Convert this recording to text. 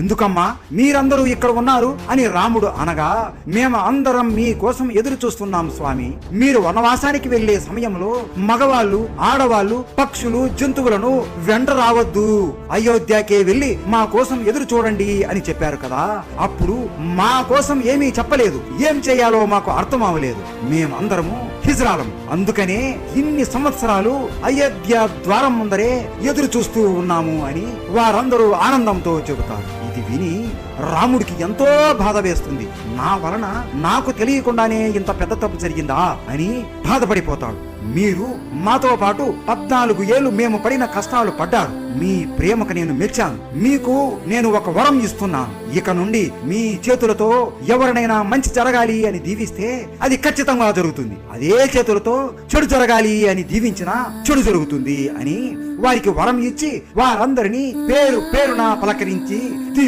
ఎందుకమ్మా? మీరందరూ ఇక్కడ ఉన్నారు అని రాముడు అనగా మేము అందరం మీ కోసం ఎదురు చూస్తున్నాం స్వామి. మీరు వనవాసానికి వెళ్ళే సమయంలో మగవాళ్ళు ఆడవాళ్ళు పక్షులు జంతువులను వెంట రావద్దు. అయోధ్యకే వెళ్ళి మా కోసం ఎదురు చూడండి అని చెప్పారు కదా. అప్పుడు మా కోసం ఏమీ చెప్పలేదు. ఏం చేయాలో మాకు అర్థం అవలేదు మేమందరము హిజ్రాలం. అందుకనే ఇన్ని సంవత్సరాలు అయోధ్య ద్వారం ముందరే ఎదురు చూస్తూ ఉన్నాము అని వారందరూ ఆనందంతో చెబుతారు. అది విని రాముడికి ఎంతో బాధ వేస్తుంది. నా వలన నాకు తెలియకుండానే ఇంత పెద్ద తప్పు జరిగిందా అని బాధపడిపోతాడు. మీరు మాతో పాటు పద్నాలుగు ఏళ్ళు మేము పడిన కష్టాలు పడ్డారు. మీ ప్రేమకు నేను మెచ్చాను. మీకు నేను ఒక వరం ఇస్తున్నాను. ఇక నుండి మీ చేతులతో ఎవరినైనా మంచి జరగాలి అని దీవిస్తే అది ఖచ్చితంగా జరుగుతుంది. అదే చేతులతో చెడు జరగాలి అని దీవించినా చెడు జరుగుతుంది అని వారికి వరం ఇచ్చి వారందరినీ పేరు పేరున పలకరించి దీవి